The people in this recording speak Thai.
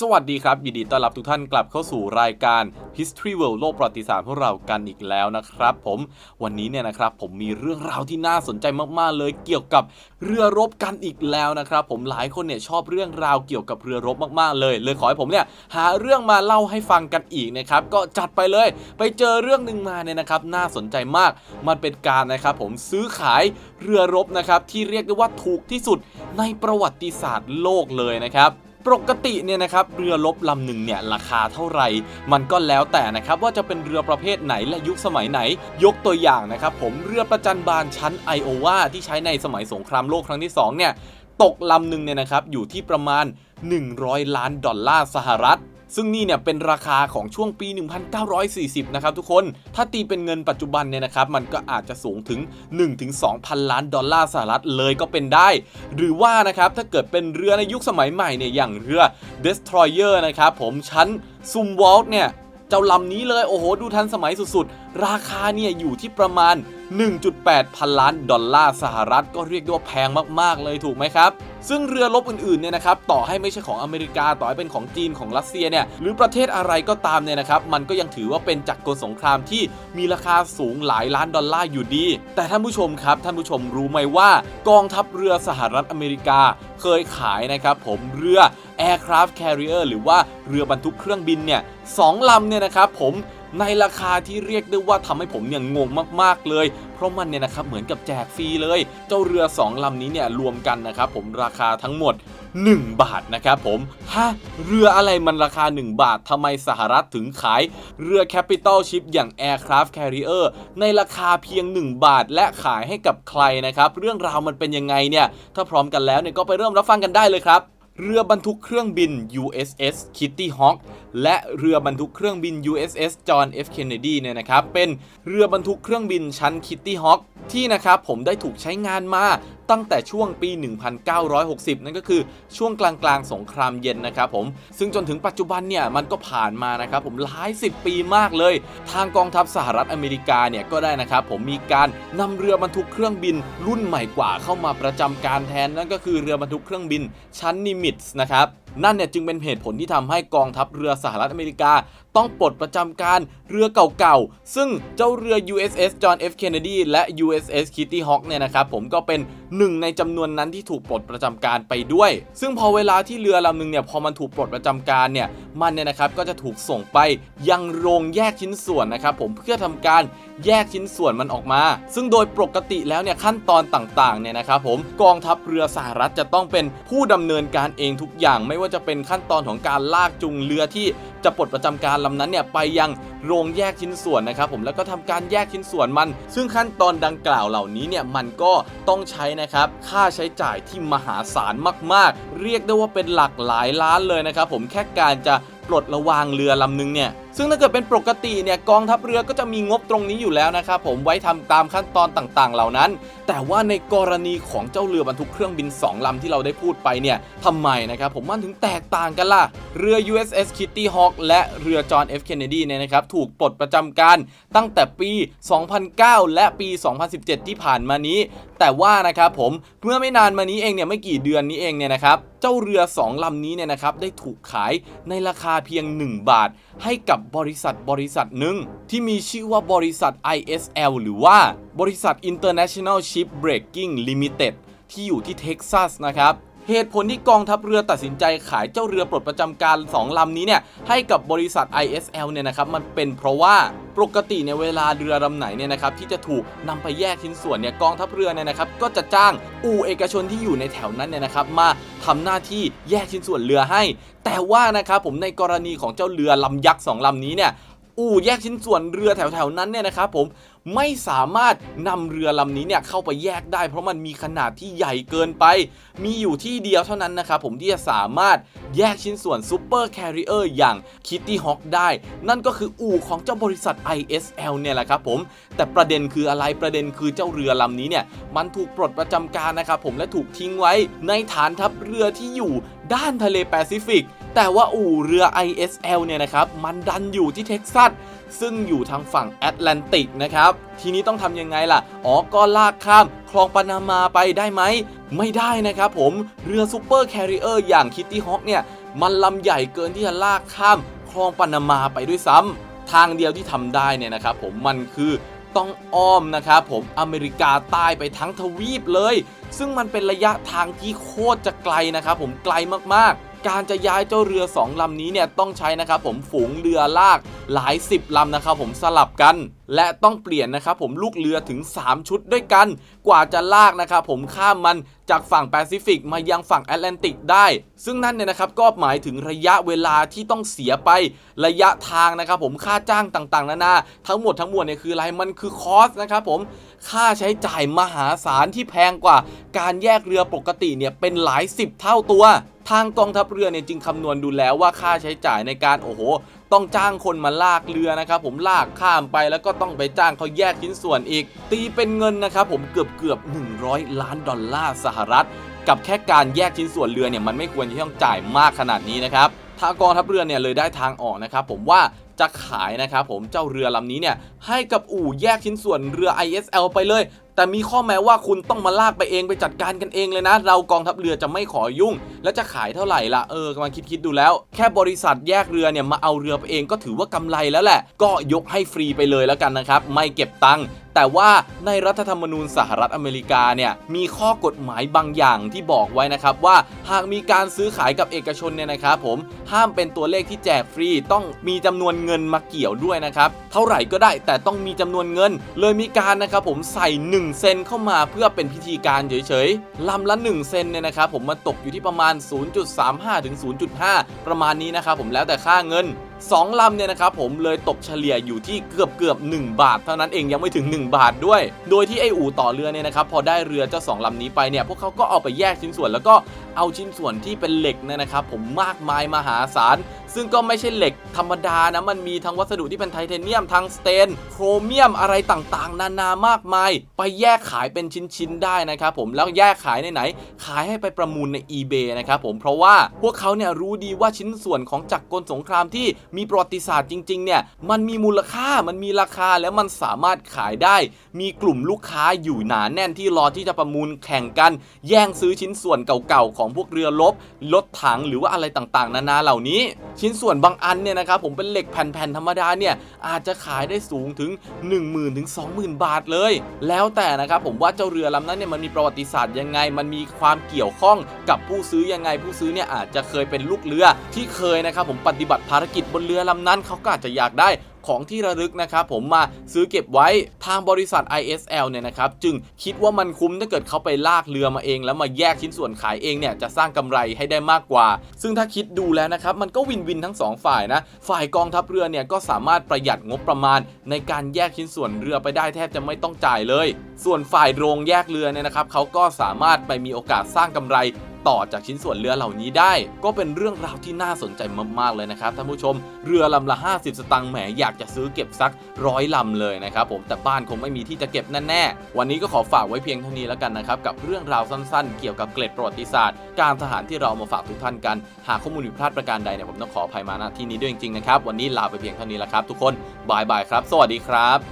สวัสดีครับยินดีต้อนรับทุกท่านกลับเข้าสู่รายการ History World โลกประวัติศาสตร์พวกเรากันอีกแล้วนะครับผมวันนี้เนี่ยนะครับผมมีเรื่องราวที่น่าสนใจมากๆ เลยเกี่ยวกับเรือรบกันอีกแล้วนะครับผมหลายคนเนี่ยชอบเรื่องราวเกี่ยวกับเรือรบมากๆ เลย เลยขอให้ผมเนี่ยหาเรื่องมาเล่าให้ฟังกันอีกนะครับก็จัดไปเลย ไปเจอเรื่องหนึ่งมาเนี่ยนะครับน่าสนใจมาก มันเป็นการนะครับผมซื้อขายเรือรบนะครับที่เรียกได้ว่าถูกที่สุดในประวัติศาสตร์โลกเลยนะครับ ปกติเนี่ยนะครับเรือลบลำหนึ่งเนี่ยราคาเท่าไหร่ มันก็แล้วแต่นะครับว่าจะเป็นเรือประเภทไหนและยุคสมัยไหน ยกตัวอย่างนะครับผมเรือประจันบานชั้นไอโอวาที่ใช้ในสมัยสงครามโลกครั้งที่2เนี่ยตกลำหนึ่งเนี่ยนะครับอยู่ที่ประมาณ 100 ล้านดอลลาร์สหรัฐ ซึ่งนี่เนี่ยเป็นราคาของช่วงปี 1940 นะครับทุกคน ถ้าตีเป็นเงินปัจจุบันเนี่ยนะครับ มันก็อาจจะสูงถึง 1-2,000 ล้านดอลลาร์สหรัฐเลยก็เป็นได้ หรือว่านะครับ ถ้าเกิดเป็นเรือในยุคสมัยใหม่เนี่ยอย่างเรือ Destroyer นะครับผมชั้นซุมวอลเนี่ย เจ้าลำนี้เลยโอ้โห ดูทันสมัยสุดๆ ราคาเนี่ยอยู่ที่ประมาณ 1.8 พันล้านดอลลาร์สหรัฐ ก็เรียกได้ว่าแพงมากๆเลยถูกไหมครับ ซึ่งเรือรบอื่นๆเนี่ยนะครับต่อให้ไม่ใช่ของอเมริกาต่อให้เป็นของจีนของรัสเซียเนี่ยหรือประเทศอะไรก็ตามเนี่ยนะครับมันก็ยังถือว่าเป็นจักรกลสงครามที่มีราคาสูงหลายล้านดอลลาร์อยู่ดี แต่ท่านผู้ชมครับท่านผู้ชมรู้ไหมว่ากองทัพเรือสหรัฐอเมริกาเคยขายนะครับผมเรือ Aircraft Carrier หรือว่าเรือบรรทุกเครื่องบินเนี่ยสองลำเนี่ยนะครับผมในราคาที่เรียกได้ว่าทำให้ผมเนี่ยงงมากๆเลย เพราะมันเนี่ยนะครับเหมือนกับแจกฟรีเลย เจ้าเรือ 2ลำนี้เนี่ยรวมกันนะครับผมราคาทั้งหมด 1 บาทนะครับผมฮะเรืออะไรมันราคา 1 บาททำไมสหรัฐถึงขาย เรือ Capital Ship อย่าง Aircraft Carrier ในราคาเพียง 1 บาทและขายให้กับใครนะครับ เรื่องราวมันเป็นยังไงเนี่ย ถ้าพร้อมกันแล้วเนี่ยก็ไปเริ่มรับฟังกันได้เลยครับ เรือบรรทุกเครื่องบิน USS Kitty Hawk และเรือบรรทุกเครื่องบิน USS John F Kennedy เนี่ยนะครับ เป็นเรือบรรทุกเครื่องบินชั้น Kitty Hawk ที่นะครับผมได้ถูกใช้งานมา ตั้งแต่ช่วงปี 1960 นั่นก็คือช่วงกลางกลางๆ สงครามเย็นนะครับผม ซึ่งจนถึงปัจจุบันเนี่ยมันก็ผ่านมานะครับผมหลายสิบปีมากเลย ทางกองทัพสหรัฐอเมริกาเนี่ยก็ได้นะครับผมมีการนำเรือบรรทุกเครื่องบินรุ่นใหม่กว่าเข้ามาประจำการแทนนั่นก็คือเรือบรรทุกเครื่องบินชั้นนิมิตส์นะครับ นั่นเนี่ยจึงเป็นเหตุผลที่ทำให้กองทัพเรือสหรัฐอเมริกา ต้องปลดประจำการเรือเก่าๆ ซึ่งเจ้าเรือ USS John F Kennedy และ USS Kitty Hawk เนี่ยนะครับผมก็เป็นหนึ่งในจำนวนนั้นที่ถูกปลดประจำการไปด้วย ซึ่งพอเวลาที่เรือลำหนึงเนี่ยพอมันถูกปลดประจำการเนี่ยมันเนี่ยนะครับก็จะถูกส่งไปยังโรงแยกชิ้นส่วนนะครับผมเพื่อทำการแยกชิ้นส่วนมันออกมา ซึ่งโดยปกติแล้วเนี่ยขั้นตอนต่างๆเนี่ยนะครับผมกองทัพเรือสหรัฐจะต้องเป็นผู้ดำเนินการเองทุกอย่างไม่ว่าจะเป็นขั้นตอนของการลากจุงเรือที่จะปลดประจำการลำนั้นเนี่ยไปยังโรงแยกชิ้นส่วนนะครับผมแล้วก็ทำการแยกชิ้นส่วนมัน ซึ่งขั้นตอนดังกล่าวเหล่านี้เนี่ยมันก็ต้องใช้นะครับค่าใช้จ่ายที่มหาศาลมาก ๆ เรียกได้ว่าเป็นหลักหลายล้านเลยนะครับผมแค่การจะปลดระวางเรือลำนึงเนี่ย ซึ่งถ้าเกิดเป็นปกติเนี่ยกองทัพเรือก็จะมีงบตรงนี้อยู่แล้วนะครับผมไว้ทำตามขั้นตอนต่างๆ เหล่านั้น แต่ว่าในกรณีของเจ้าเรือบรรทุกเครื่องบิน 2ลำที่เราได้พูดไปเนี่ยทำไมนะครับผมมันถึงแตกต่างกันล่ะ เรือ USS Kitty Hawk และเรือ John F Kennedy เนี่ยนะครับถูกปลดประจำการตั้งแต่ปี 2009 และปี 2017 ที่ผ่านมานี้ แต่ว่านะครับผมเมื่อไม่นานมานี้เองเนี่ยไม่กี่เดือนนี้เองเนี่ยนะครับเจ้าเรือ 2ลำนี้เนี่ยนะครับได้ถูกขายในราคาเพียง 1 บาท ให้กับบริษัทบริษัทหนึ่งที่มีชื่อว่าบริษัท ISL หรือว่าบริษัท International Ship Breaking Limited ที่อยู่ที่เท็กซัสนะครับเหตุผลที่กองทัพเรือตัดสินใจขายเจ้าเรือปลดประจำการ 2 ลำนี้เนี่ยให้กับบริษัท ISL เนี่ยนะครับมันเป็นเพราะว่า ปกติในเวลาเรือลำไหนเนี่ยนะครับที่จะถูกนำไปแยกชิ้นส่วนเนี่ยกองทัพเรือเนี่ยนะครับก็จะจ้างอู่เอกชนที่อยู่ในแถวนั้นเนี่ยนะครับมาทำหน้าที่แยกชิ้นส่วนเรือให้ แต่ว่านะครับผมในกรณีของเจ้าเรือลำยักษ์สองลำนี้เนี่ย อู่แยกชิ้นส่วนเรือแถวๆนั้นเนี่ยนะครับผมไม่สามารถนำเรือลำนี้เนี่ยเข้าไปแยกได้ เพราะมันมีขนาดที่ใหญ่เกินไป มีอยู่ที่เดียวเท่านั้นนะครับผมที่จะสามารถแยกชิ้นส่วนซูเปอร์แคริเออร์อย่าง Kitty Hawk ได้ นั่นก็คืออู่ของเจ้าบริษัท ISL เนี่ยแหละครับผมแต่ประเด็นคืออะไรประเด็นคือเจ้าเรือลำนี้เนี่ยมันถูกปลดประจำการนะครับผมและถูกทิ้งไว้ในฐานทัพเรือที่อยู่ด้านทะเลแปซิฟิก แต่ว่าอู่เรือ ISL เนี่ยนะครับ มันดันอยู่ที่เท็กซัส ซึ่งอยู่ทางฝั่งแอตแลนติกนะครับ ทีนี้ต้องทำยังไงล่ะ อ๋อ ก็ลากข้ามคลองปานามาไปได้ไหม ไม่ได้นะครับผม เรือซูเปอร์แคริเออร์อย่างคิตตี้ฮอ k เนี่ย มันลำใหญ่เกินที่จะลากข้ามคลองปานามาไปด้วยซ้ำ ทางเดียวที่ทำได้เนี่ยนะครับผม มันคือต้องอ้อมนะครับผมอเมริกาใต้ไปทั้งทวีปเลย ซึ่งมันเป็นระยะทางที่โคตรจะไกลนะครับผมไกลมากๆ การจะย้ายเจ้าเรือสองลำนี้เนี่ยต้องใช้นะครับผมฝูงเรือลากหลายสิบลำนะครับผมสลับกันและต้องเปลี่ยนนะครับผมลูกเรือถึง 3 ชุดด้วยกัน กว่าจะลากนะครับผมข้ามมันจากฝั่งแปซิฟิกมายังฝั่งแอตแลนติกได้ ซึ่งนั่นเนี่ยนะครับก็หมายถึงระยะเวลาที่ต้องเสียไประยะทางนะครับผมค่าจ้างต่างๆนานาทั้งหมดทั้งมวลเนี่ยคืออะไรมันคือคอสนะครับผมค่าใช้จ่ายมหาศาลที่แพงกว่า การแยกเรือปกติเนี่ยเป็นหลายสิบเท่าตัวทางกองทัพเรือเนี่ยจึงคำนวณดูแล้วว่าค่าใช้จ่ายในการโอ้โห ต้องจ้างคนมาลากเรือนะครับผมลากข้ามไปแล้วก็ต้องไปจ้างเขาแยกชิ้นส่วนอีก ตีเป็นเงินนะครับผมเกือบเกือบ100 ล้านดอลลาร์สหรัฐ กับแค่การแยกชิ้นส่วนเรือเนี่ยมันไม่ควรที่ต้องจ่ายมากขนาดนี้นะครับทางกองทัพเรือเนี่ยเลยได้ทางออกนะครับผมว่า จะขายนะครับผมเจ้าเรือลำนี้เนี่ยให้กับอู่แยกชิ้นส่วนเรือ ISL ไปเลย แต่มีข้อแม้ว่าคุณต้องมาลากไปเองไปจัดการกันเองเลยนะ เรากองทัพเรือจะไม่ขอยุ่ง และจะขายเท่าไหร่ละเออกำลังคิดคิดๆดูแล้ว แค่บริษัทแยกเรือเนี่ยมาเอาเรือไปเองก็ถือว่ากำไรแล้วแหละ ก็ยกให้ฟรีไปเลยแล้วกันนะครับไม่เก็บตังค์ แต่ว่าในรัฐธรรมนูญสหรัฐอเมริกาเนี่ยมีข้อกฎหมายบางอย่างที่บอกไว้นะครับว่าหากมีการซื้อขายกับเอกชนเนี่ยนะครับผมห้ามเป็นตัวเลขที่แจกฟรีต้องมีจำนวนเงินมาเกี่ยวด้วยนะครับเท่าไหร่ก็ได้แต่ต้องมีจำนวนเงิน เลยมีการนะครับผมใส่ 1 เซนเข้ามาเพื่อเป็นพิธีการเฉยๆลำละ 1 เซนเนี่ยนะครับผมมันตกอยู่ที่ประมาณ 0.35ถึง0.5 ประมาณนี้นะครับผมแล้วแต่ค่าเงิน 2ลำเนี่ยนะครับผมเลยตกเฉลี่ยอยู่ที่เกือบเกือบ1บาท เท่านั้นเองยังไม่ถึง 1 บาทด้วย โดยที่ไออู่ต่อเรือเนี่ยนะครับพอได้เรือเจ้าสองลำนี้ไปเนี่ยพวกเขาก็เอาไปแยกชิ้นส่วนแล้วก็ เอาชิ้นส่วนที่เป็นเหล็กเนี่ยนะครับ ผมมากมายมหาศาล ซึ่งก็ไม่ใช่เหล็กธรรมดานะ มันมีทั้งวัสดุที่เป็นไทเทเนียมทั้งสเตน โครเมียมอะไรต่างๆ นานามากมาย ไปแยกขายเป็นชิ้นๆได้นะครับผมแล้วแยกขายในไหน ขายให้ไปประมูลใน eBay นะครับผมเพราะว่าพวกเขาเนี่ยรู้ดีว่าชิ้นส่วนของจักรกลสงครามที่มีประวัติศาสตร์จริงๆเนี่ยมันมีมูลค่ามันมีราคาแล้วมันสามารถขายได้ มีกลุ่มลูกค้าอยู่หนาแน่นที่รอที่จะประมูลแข่งกัน แย่งซื้อชิ้นส่วนเก่าๆของพวกเรือรบรถถังหรือว่าอะไรต่างๆ นานาเหล่านี้ ชิ้นส่วนบางอันเนี่ยนะครับผมเป็นเหล็กแผ่นๆธรรมดาเนี่ยอาจจะขายได้สูงถึง 10,000ถึง20,000 บาทเลย แล้วแต่นะครับผมว่าเจ้าเรือลำนั้นเนี่ยมันมีประวัติศาสตร์ยังไง มันมีความเกี่ยวข้องกับผู้ซื้อยังไงผู้ซื้อเนี่ยอาจจะเคยเป็นลูกเรือที่เคยนะครับผมปฏิบัติภารกิจบนเรือลำนั้นเขาก็อาจจะอยากได้ ของที่ระลึกนะครับผมมาซื้อเก็บไว้ทางบริษัท ISL เนี่ยนะครับจึงคิดว่ามันคุ้มถ้าเกิดเขาไปลากเรือมาเอง แล้วมาแยกชิ้นส่วนขายเองเนี่ยจะสร้างกำไรให้ได้มากกว่า ซึ่งถ้าคิดดูแล้วนะครับมันก็วินวินทั้งสองฝ่ายนะฝ่ายกองทัพเรือเนี่ยก็สามารถประหยัดงบประมาณ ในการแยกชิ้นส่วนเรือไปได้แทบจะไม่ต้องจ่ายเลย ส่วนฝ่ายโรงแยกเรือเนี่ยนะครับเขาก็สามารถไปมีโอกาสสร้างกำไร ต่อจากชิ้นส่วนเรือเหล่านี้ได้ ก็เป็นเรื่องราวที่น่าสนใจมากๆเลยนะครับท่านผู้ชม เรือลำละ 50 สตางค์แหมอยากจะซื้อเก็บสักร้อยลำเลยนะครับผมแต่บ้านคงไม่มีที่จะเก็บแน่ๆวันนี้ก็ขอฝากไว้เพียงเท่านี้แล้วกันนะครับกับเรื่องราวสั้นๆ เกี่ยวกับเกร็ดประวัติศาสตร์ การทหารที่เราเอามาฝากทุกท่านกัน หากข้อมูลผิดพลาดประการใดเนี่ยผมต้องขออภัยมาณที่นี้ด้วยจริงๆนะครับวันนี้ลาไปเพียงเท่านี้แล้วครับ ทุกคนบายบายครับ สวัสดีครับ